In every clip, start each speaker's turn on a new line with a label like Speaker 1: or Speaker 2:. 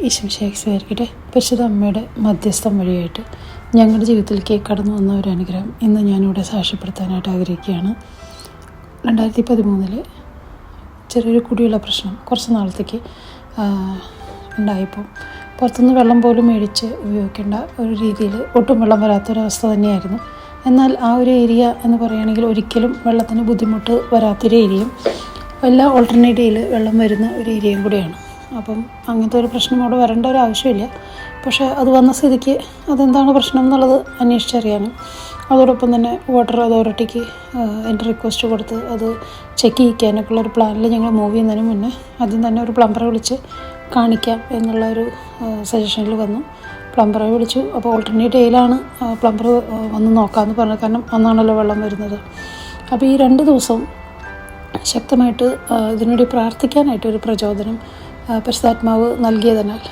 Speaker 1: ഈശംശേഖരിക്കട്ടെ പരിശുദ്ധ അമ്മയുടെ മധ്യസ്ഥം വഴിയായിട്ട് ഞങ്ങളുടെ ജീവിതത്തിലേക്ക് കടന്നു വന്ന ഒരു അനുഗ്രഹം ഇന്ന് ഞാനിവിടെ സാക്ഷ്യപ്പെടുത്താനായിട്ട് ആഗ്രഹിക്കുകയാണ്. രണ്ടായിരത്തി പതിമൂന്നിൽ ചെറിയൊരു കുടിയുള്ള പ്രശ്നം കുറച്ച് നാളത്തേക്ക് ഉണ്ടായപ്പോൾ പുറത്തുനിന്ന് വെള്ളം പോലും മേടിച്ച് ഉപയോഗിക്കേണ്ട ഒരു രീതിയിൽ ഒട്ടും വെള്ളം വരാത്തൊരവസ്ഥ തന്നെയായിരുന്നു. എന്നാൽ ആ ഒരു ഏരിയ എന്ന് പറയുകയാണെങ്കിൽ ഒരിക്കലും വെള്ളത്തിന് ബുദ്ധിമുട്ട് വരാത്തൊരു ഏരിയയും എല്ലാ ഓൾട്ടർനേറ്റീവിൽ വെള്ളം വരുന്ന ഒരു ഏരിയയും കൂടിയാണ്. അപ്പം അങ്ങനത്തെ ഒരു പ്രശ്നം അവിടെ വരേണ്ട ഒരു ആവശ്യമില്ല. പക്ഷേ അത് വന്ന സ്ഥിതിക്ക് അതെന്താണ് പ്രശ്നം എന്നുള്ളത് അന്വേഷിച്ചറിയാനും അതോടൊപ്പം തന്നെ വാട്ടർ അതോറിറ്റിക്ക് എന്റെ റിക്വസ്റ്റ് കൊടുത്ത് അത് ചെക്ക് ചെയ്യിക്കാനൊക്കെ ഒരു പ്ലാനിൽ ഞങ്ങൾ മൂവ് ചെയ്യുന്നതിന് മുന്നേ ആദ്യം തന്നെ ഒരു പ്ലംബറെ വിളിച്ച് കാണിക്കാം എന്നുള്ള ഒരു സജഷനിൽ വന്നു. പ്ലംബറെ വിളിച്ചു. അപ്പോൾ ഓൾട്ടർനേറ്റ് ഡേയിലാണ് പ്ലംബർ വന്ന് നോക്കാമെന്ന് പറഞ്ഞത്. കാരണം അന്നാണല്ലോ വെള്ളം വരുന്നത്. അപ്പോൾ ഈ രണ്ട് ദിവസം ശക്തമായിട്ട് ഇതിനുവേണ്ടി പ്രാർത്ഥിക്കാനായിട്ട് ഒരു പ്രചോദനം പരിശുദ്ധാത്മാവ് നൽകിയതിനാൽ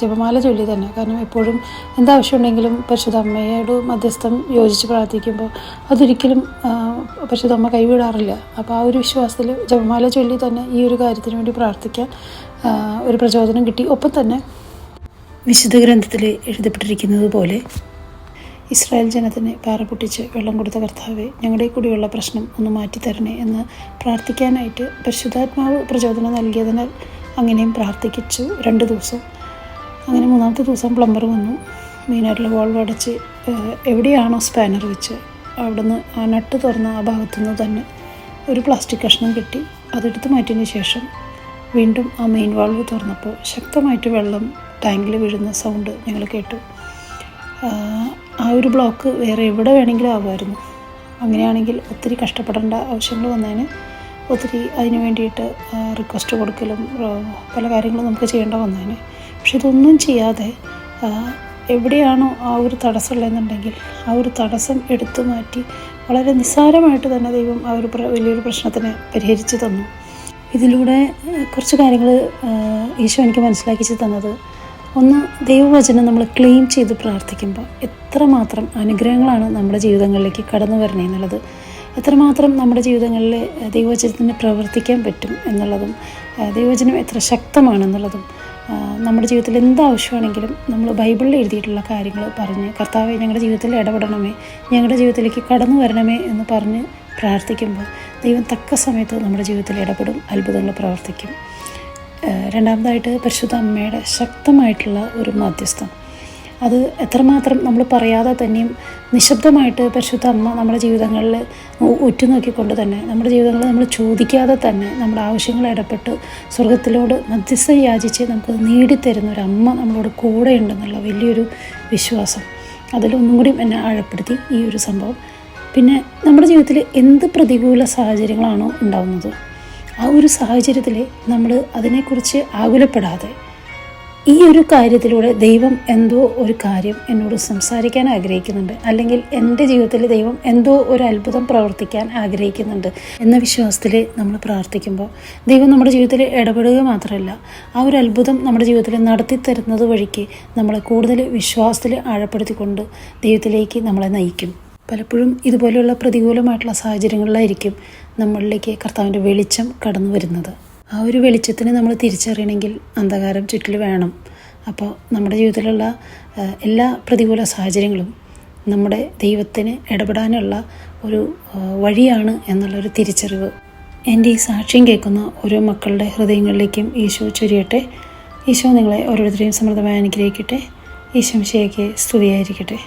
Speaker 1: ജപമാല ചൊല്ലി തന്നെ കാരണം എപ്പോഴും എന്താവശ്യമുണ്ടെങ്കിലും പരിശുദ്ധ അമ്മയോട് മധ്യസ്ഥം യോജിച്ച് പ്രാർത്ഥിക്കുമ്പോൾ അതൊരിക്കലും പരിശുദ്ധ അമ്മ കൈവിടാറില്ല. അപ്പോൾ ആ ഒരു വിശ്വാസത്തിൽ ജപമാല ചൊല്ലി തന്നെ ഈ ഒരു കാര്യത്തിന് വേണ്ടി പ്രാർത്ഥിക്കാൻ ഒരു പ്രചോദനം കിട്ടി. ഒപ്പം തന്നെ വിശുദ്ധ ഗ്രന്ഥത്തിൽ എഴുതപ്പെട്ടിരിക്കുന്നത് പോലെ ഇസ്രായേൽ ജനത്തിന് പാറ പൊട്ടിച്ച് വെള്ളം കൊടുത്ത കർത്താവെ ഞങ്ങളുടെ കൂടിയുള്ള പ്രശ്നം ഒന്ന് മാറ്റിത്തരണേ എന്ന് പ്രാർത്ഥിക്കാനായിട്ട് പരിശുദ്ധാത്മാവ് പ്രചോദനം നൽകിയതിനാൽ അങ്ങനെയും പ്രാർത്ഥിക്കിച്ചു. രണ്ട് ദിവസം. അങ്ങനെ മൂന്നാമത്തെ ദിവസം പ്ലംബർ വന്നു. മെയിനായിട്ടുള്ള വോൾവ് അടച്ച് എവിടെയാണോ സ്പാനർ വെച്ച് അവിടുന്ന് ആ നട്ട് തുറന്ന ആ ഭാഗത്തുനിന്ന് തന്നെ ഒരു പ്ലാസ്റ്റിക് കഷ്ണം കിട്ടി അതെടുത്ത് മാറ്റിയതിന് ശേഷം വീണ്ടും ആ മെയിൻ വാൾവ് തുറന്നപ്പോൾ ശക്തമായിട്ട് വെള്ളം ടാങ്കിൽ വീഴുന്ന സൗണ്ട് ഞങ്ങൾ കേട്ടു. ആ ഒരു ബ്ലോക്ക് വേറെ എവിടെ വേണമെങ്കിലും ആവുമായിരുന്നു. അങ്ങനെയാണെങ്കിൽ ഒത്തിരി കഷ്ടപ്പെടേണ്ട ആവശ്യങ്ങൾ വന്നതിന് ഒത്തിരി അതിന് വേണ്ടിയിട്ട് റിക്വസ്റ്റ് കൊടുക്കലും പല കാര്യങ്ങളും നമുക്ക് ചെയ്യേണ്ട വന്നതിന് പക്ഷെ ഇതൊന്നും ചെയ്യാതെ എവിടെയാണോ ആ ഒരു തടസ്സമുള്ളതെന്നുണ്ടെങ്കിൽ ആ ഒരു തടസ്സം എടുത്തു മാറ്റി വളരെ നിസ്സാരമായിട്ട് തന്നെ ദൈവം ആ ഒരു വലിയൊരു പ്രശ്നത്തിന് പരിഹരിച്ചു തന്നു. ഇതിലൂടെ കുറച്ച് കാര്യങ്ങൾ ഈശോ എനിക്ക് മനസ്സിലാക്കിച്ച് തന്നത്. ഒന്ന് ദൈവവചനം നമ്മൾ ക്ലെയിം ചെയ്ത് പ്രാർത്ഥിക്കുമ്പോൾ എത്രമാത്രം അനുഗ്രഹങ്ങളാണ് നമ്മുടെ ജീവിതങ്ങളിലേക്ക് കടന്നു വരണേ എന്നുള്ളത്. എത്രമാത്രം നമ്മുടെ ജീവിതങ്ങളിൽ ദൈവചനത്തിന് പ്രവർത്തിക്കാൻ പറ്റും എന്നുള്ളതും ദൈവവചനം എത്ര ശക്തമാണെന്നുള്ളതും നമ്മുടെ ജീവിതത്തിൽ എന്താവശ്യമാണെങ്കിലും നമ്മൾ ബൈബിളിൽ എഴുതിയിട്ടുള്ള കാര്യങ്ങൾ പറഞ്ഞ് കർത്താവെ ഞങ്ങളുടെ ജീവിതത്തിൽ ഇടപെടണമേ ഞങ്ങളുടെ ജീവിതത്തിലേക്ക് കടന്നു വരണമേ എന്ന് പറഞ്ഞ് പ്രാർത്ഥിക്കുമ്പോൾ ദൈവം തക്ക സമയത്ത് നമ്മുടെ ജീവിതത്തിൽ ഇടപെടും അത്ഭുതങ്ങൾ പ്രവർത്തിക്കും. രണ്ടാമതായിട്ട് പരിശുദ്ധ അമ്മയുടെ ശക്തമായിട്ടുള്ള ഒരു മധ്യസ്ഥം. അത് എത്രമാത്രം നമ്മൾ പറയാതെ തന്നെയും നിശബ്ദമായിട്ട് പരിശുദ്ധ അമ്മ നമ്മുടെ ജീവിതങ്ങളിൽ ഉറ്റുനോക്കിക്കൊണ്ട് തന്നെ നമ്മുടെ ജീവിതങ്ങളിൽ നമ്മൾ ചോദിക്കാതെ തന്നെ നമ്മുടെ ആവശ്യങ്ങൾ ഇടപെട്ട് സ്വർഗത്തിലോട് മധ്യസ്ഥം യാചിച്ച് നമുക്ക് നേടിത്തരുന്ന ഒരു അമ്മ നമ്മളോട് കൂടെ ഉണ്ടെന്നുള്ള വലിയൊരു വിശ്വാസം. അതിലൊന്നും കൂടി എന്നെ ആഴപ്പെടുത്തി ഈ ഒരു സംഭവം. പിന്നെ നമ്മുടെ ജീവിതത്തിൽ എന്ത് പ്രതികൂല സാഹചര്യങ്ങളാണോ ഉണ്ടാവുന്നത്? ആ ഒരു സാഹചര്യത്തിൽ നമ്മൾ അതിനെക്കുറിച്ച് ആകുലപ്പെടാതെ ഈ ഒരു കാര്യത്തിലൂടെ ദൈവം എന്തോ ഒരു കാര്യം എന്നോട് സംസാരിക്കാൻ ആഗ്രഹിക്കുന്നുണ്ട്. അല്ലെങ്കിൽ എന്റെ ജീവിതത്തിൽ ദൈവം എന്തോ ഒരു അത്ഭുതം പ്രവർത്തിക്കാൻ ആഗ്രഹിക്കുന്നുണ്ട് എന്ന വിശ്വാസത്തിൽ നമ്മൾ പ്രാർത്ഥിക്കുമ്പോൾ ദൈവം നമ്മുടെ ജീവിതത്തിൽ ഇടപെടുക മാത്രമല്ല ആ ഒരു അത്ഭുതം നമ്മുടെ ജീവിതത്തിൽ നടത്തി തരുന്നത് വഴിക്ക് നമ്മളെ കൂടുതൽ വിശ്വാസത്തിൽ ആഴപ്പെടുത്തിക്കൊണ്ട് ദൈവത്തിലേക്ക് നമ്മളെ നയിക്കും. പലപ്പോഴും ഇതുപോലെയുള്ള പ്രതികൂലമായിട്ടുള്ള സാഹചര്യങ്ങളിലായിരിക്കും നമ്മളിലേക്ക് കർത്താവിന്റെ വെളിച്ചം കടന്നു വരുന്നത് ആ ഒരു വെളിച്ചത്തിനെ നമ്മൾ തിരിച്ചറിയണമെങ്കിൽ അന്ധകാരം ചുറ്റിൽ വേണം. അപ്പോൾ നമ്മുടെ ജീവിതത്തിലുള്ള എല്ലാ പ്രതികൂല സാഹചര്യങ്ങളും നമ്മുടെ ദൈവത്തിന് ഇടപെടാനുള്ള ഒരു വഴിയാണ് എന്നുള്ളൊരു തിരിച്ചറിവ്. എന്റെ ഈ സാക്ഷ്യം കേൾക്കുന്ന ഓരോ മക്കളുടെ ഹൃദയങ്ങളിലേക്കും ഈശോ ചൊരിയട്ടെ. ഈശോ നിങ്ങളെ ഓരോരുത്തരെയും സമൃദ്ധമായി അനുഗ്രഹിക്കട്ടെ. ഈശോ ശിവയ്ക്ക് സ്തുതിയായിരിക്കട്ടെ.